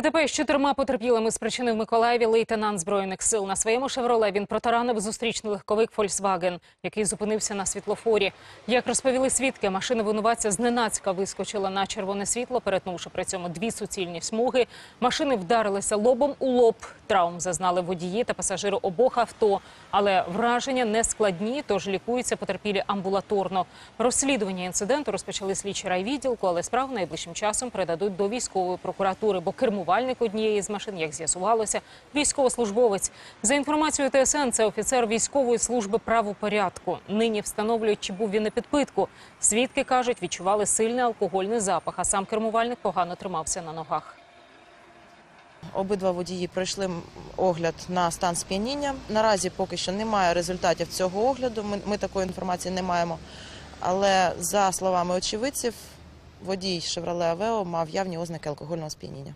ДТП з чотирма потерпілими спричинив Миколаєві лейтенант Збройних сил. На своєму «Шевроле» він протаранив зустрічний легковик «Фольксваген», який зупинився на світлофорі. Як розповіли свідки, машина винуватця зненацька вискочила на червоне світло, перетнувши при цьому дві суцільні смуги. Машини вдарилися лобом у лоб. Травм зазнали водії та пасажири обох авто. Але враження не складні, тож лікуються потерпілі амбулаторно. Розслідування інциденту розпочали слідчі райвідділку, але справу найближчим часом передадуть до військової прокуратури, бо кермувальник однієї з машин, як з'ясувалося, військовослужбовець. За інформацією ТСН, це офіцер військової служби правопорядку. Нині встановлюють, чи був він на підпитку. Свідки кажуть, відчували сильний алкогольний запах, а сам кермувальник погано тримався на ногах. Обидва водії пройшли огляд на стан сп'яніння. Наразі поки що немає результатів цього огляду. Ми, ми такої інформації не маємо. Але за словами очевидців, водій Chevrolet Aveo мав явні ознаки алкогольного сп'яніння.